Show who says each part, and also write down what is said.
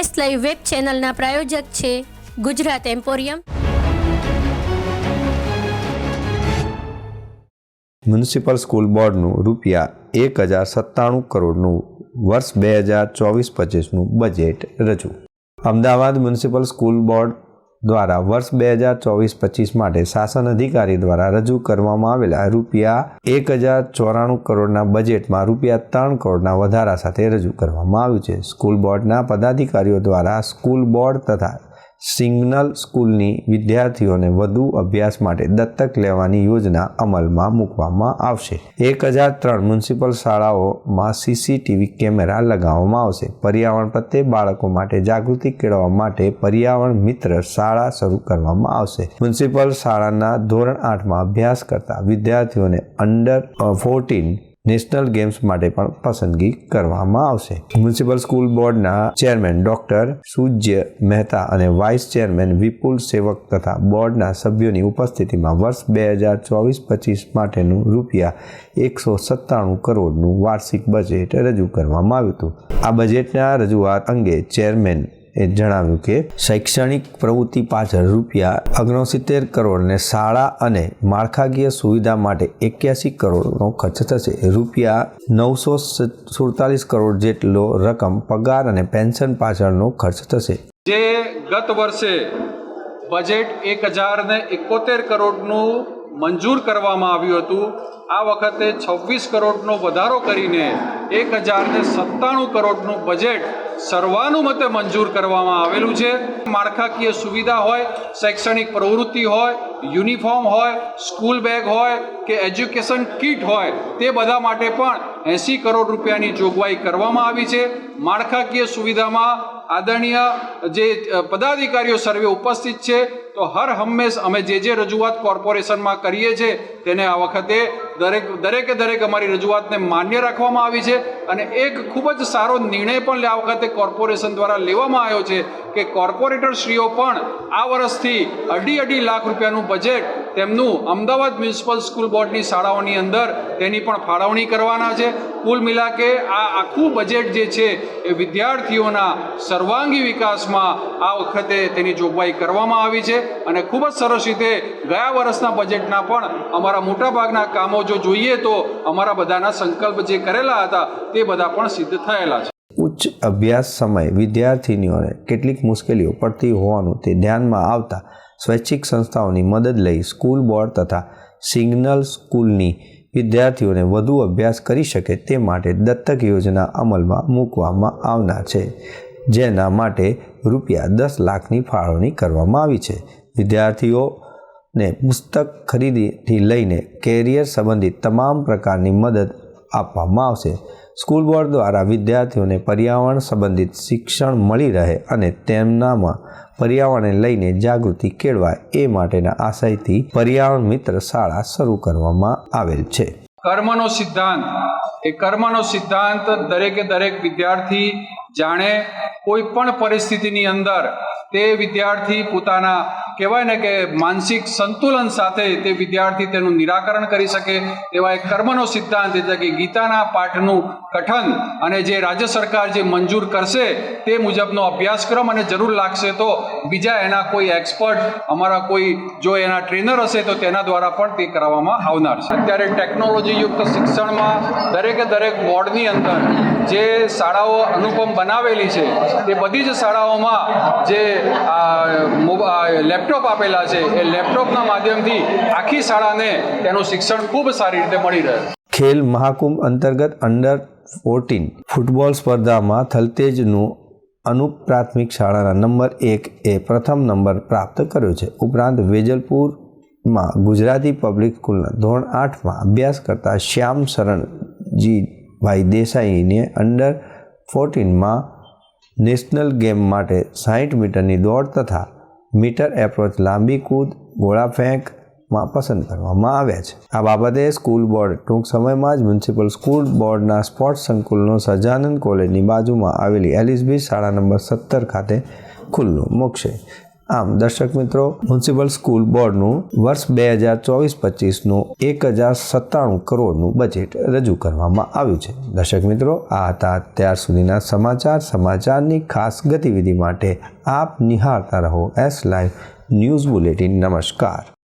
Speaker 1: Campus live web ચેનલના પ્રાયોજક છે Gujarat emporium.
Speaker 2: Municipal school બોર્ડનું રૂપિયા એક હજાર સત્તાણું કરોડનું વર્ષ બે હજાર ચોવીસ પચીસનું બજેટ રજૂ. અમદાવાદ મ્યુનિસિપલ સ્કૂલ બોર્ડ દ્વારા વર્ષ બે હજાર ચોવીસ પચીસ માટે શાસન અધિકારી દ્વારા રજૂ કરવામાં આવેલા રૂપિયા એક હજાર ચોરાણું કરોડના બજેટમાં રૂપિયા ત્રણ કરોડના વધારા સાથે રજૂ કરવામાં આવ્યું છે. સ્કૂલ બોર્ડના પદાધિકારીઓ દ્વારા સ્કૂલ બોર્ડ તથા સિગ્નલ સ્કૂલની વિદ્યાર્થીઓને વધુ અભ્યાસ માટે દત્તક લેવાની યોજના અમલમાં મૂકવામાં આવશે. એક હજાર ત્રણ મ્યુનિસિપલ શાળાઓમાં સીસીટીવી કેમેરા લગાવવામાં આવશે. પર્યાવરણ પ્રત્યે બાળકો માટે જાગૃતિ કેળવવા માટે પર્યાવરણ મિત્ર શાળા શરૂ કરવામાં આવશે. મ્યુનિસિપલ શાળાના ધોરણ આઠમાં અભ્યાસ કરતા વિદ્યાર્થીઓને અંડર ફોર્ટીન નેશનલ ગેમ્સ માટે પણ પસંદગી કરવામાં આવશે. મ્યુનિસિપલ સ્કૂલ બોર્ડના ચેરમેન ડોક્ટર સૂર્ય મહેતા અને વાઇસ ચેરમેન વિપુલ સેવક તથા બોર્ડના સભ્યોની ઉપસ્થિતિમાં વર્ષ બે હજાર ચોવીસ પચીસ માટેનું રૂપિયા એકસો સત્તાણું કરોડનું વાર્ષિક બજેટ રજૂ કરવામાં આવ્યું હતું. આ બજેટના રજૂઆત અંગે ચેરમેન એ જણાવ્યું કે શૈક્ષણિક પ્રવૃત્તિ પાછળ રૂપિયા ઓગણસિત્તેર કરોડને શાળા અને માળખાકીય સુવિધા માટે એક્યાસી કરોડનો ખર્ચ થશે. રૂપિયા નવસો સુડતાલીસ કરોડ જેટલો રકમ પગાર અને પેન્શન પાછળનો ખર્ચ થશે.
Speaker 3: જે ગત વર્ષે બજેટ એક હજાર ને એકોતેર કરોડનું મંજૂર કરવામાં આવ્યું હતું. આ વખતે છવ્વીસ કરોડનો વધારો કરીને એક હજારને સત્તાણું કરોડનું બજેટ સર્વાનુમતે મંજૂર કરવામાં આવેલું છે. માળખાકીય સુવિધા હોય, શૈક્ષણિક પ્રવૃત્તિ હોય, યુનિફોર્મ હોય, સ્કૂલ બેગ હોય કે એજ્યુકેશન કીટ હોય, તે બધા માટે પણ એંસી કરોડ રૂપિયાની જોગવાઈ કરવામાં આવી છે. માળખાકીય સુવિધામાં આદરણીય જે પદાધિકારીઓ સર્વે ઉપસ્થિત છે. તો હર હંમેશ અમે જે જે રજૂઆત કોર્પોરેશનમાં કરીએ છીએ, તેને આ વખતે દરેક દરેકે દરેક અમારી રજૂઆતને માન્ય રાખવામાં આવી છે અને એક ખૂબ જ સારો નિર્ણય પણ આ વખતે કોર્પોરેશન દ્વારા લેવામાં આવ્યો છે કે કોર્પોરેટરશ્રીઓ પણ આ વર્ષથી અઢી અઢી લાખ રૂપિયાનું બજેટ તેમનું અમદાવાદ મ્યુનિસિપલ સ્કૂલ બોર્ડની શાળાઓની અંદર તેની પણ ફાળવણી કરવાના છે. કુલ મિલાકે આ આખું બજેટ જે છે એ વિદ્યાર્થીઓના સર્વાંગી વિકાસમાં આ વખતે તેની જોગવાઈ કરવામાં આવી છે અને ખૂબ જ સરસ રીતે ગયા વર્ષના બજેટના પણ અમારા મોટાભાગના કામો જો જોઈએ તો અમારા બધાના સંકલ્પ જે કરેલા હતા તે બધા પણ સિદ્ધ થયેલા છે.
Speaker 2: ઉચ્ચ અભ્યાસ સમયે વિદ્યાર્થીનીઓને કેટલીક મુશ્કેલીઓ પડતી હોવાનું તે ધ્યાનમાં આવતા સ્વૈચ્છિક સંસ્થાઓની મદદ લઈ સ્કૂલ બોર્ડ તથા સિગ્નલ સ્કૂલની વિદ્યાર્થીઓને વધુ અભ્યાસ કરી શકે તે માટે દત્તક યોજના અમલમાં મૂકવામાં આવનાર છે, જેના માટે રૂપિયા દસ લાખની ફાળવણી કરવામાં આવી છે. વિદ્યાર્થીઓને પુસ્તક ખરીદીથી લઈને કેરિયર સંબંધિત તમામ પ્રકારની મદદ આપવામાં આવશે. સ્કૂલ બોર્ડ દ્વારા વિદ્યાર્થીઓને પર્યાવરણ સંબંધિત શિક્ષણ મળી રહે અને તેમનામાં પર્યાવરણને લઈને જાગૃતિ કેળવાય એ માટેના આશયથી પર્યાવરણ મિત્ર શાળા શરૂ કરવામાં આવેલ છે.
Speaker 3: કર્મનો સિદ્ધાંત. એ કર્મનો સિદ્ધાંત દરેકે દરેક વિદ્યાર્થી જાણે કોઈ પણ પરિસ્થિતિની અંદર તે વિદ્યાર્થી પોતાના કહેવાય ને કે માનસિક સંતુલન સાથે તે વિદ્યાર્થી તેનું નિરાકરણ કરી શકે તેવા એક કર્મનો સિદ્ધાંત, એટલે કે ગીતાના પાઠનું કઠન અને જે રાજ્ય સરકાર જે મંજૂર કરશે તે મુજબનો અભ્યાસક્રમ અને જરૂર લાગશે તો બીજા એના કોઈ એક્સપર્ટ, અમારા કોઈ, જો એના ટ્રેનર હશે તો તેના દ્વારા પણ તે કરાવવામાં આવનાર છે. અત્યારે ટેકનોલોજીયુક્ત શિક્ષણમાં દરેકે દરેક બોર્ડની અંદર જે શાળાઓ અનુપમ બનાવેલી છે, તે બધી જ શાળાઓમાં જે લેપટોપ લેપટોપ આપેલા છે. એ લેપટોપના માધ્યમથી આખી શાળાને તેનું શિક્ષણ ખૂબ સારી રીતે મળી રહે.
Speaker 2: ખેલ મહાકુંભ અંતર્ગત અંડર ફોર્ટીન ફૂટબોલ સ્પર્ધામાં થલતેજનું અનુપ પ્રાથમિક શાળાના નંબર એક એ પ્રથમ નંબર પ્રાપ્ત કર્યો છે. ઉપરાંત વેજલપુરમાં ગુજરાતી પબ્લિક સ્કૂલના ધોરણ આઠમાં અભ્યાસ કરતા શ્યામ શરણજીભાઈ દેસાઈને અંડર ફોર્ટીનમાં નેશનલ ગેમ માટે સાહીઠ મીટરની દોડ તથા મીટર એપ્રોચ લાંબી કૂદ, ગોળા ફેંકમાં પસંદ કરવામાં આવ્યા છે. આ બાબતે સ્કૂલ બોર્ડ ટૂંક સમયમાં જ મ્યુનિસિપલ સ્કૂલ બોર્ડના સ્પોર્ટ્સ સંકુલનો સજાનંદ કોલેજની બાજુમાં આવેલી એલિસબી શાળા નંબર સત્તર ખાતે ખુલ્લું મૂકશે. આમ, દર્શક મિત્રો મ્યુનિસિપલ સ્કૂલ બોર્ડનું વર્ષ બે હજાર ચોવીસ પચીસનું એક હજાર સત્તાણું કરોડનું બજેટ રજૂ કરવામાં આવ્યું છે. દર્શક મિત્રો, આ હતા ત્યાર સુધીના સમાચાર. સમાચારની ખાસ ગતિવિધિ માટે આપ નિહાળતા રહો એસ લાઈવ ન્યૂઝ બુલેટિન નમસ્કાર.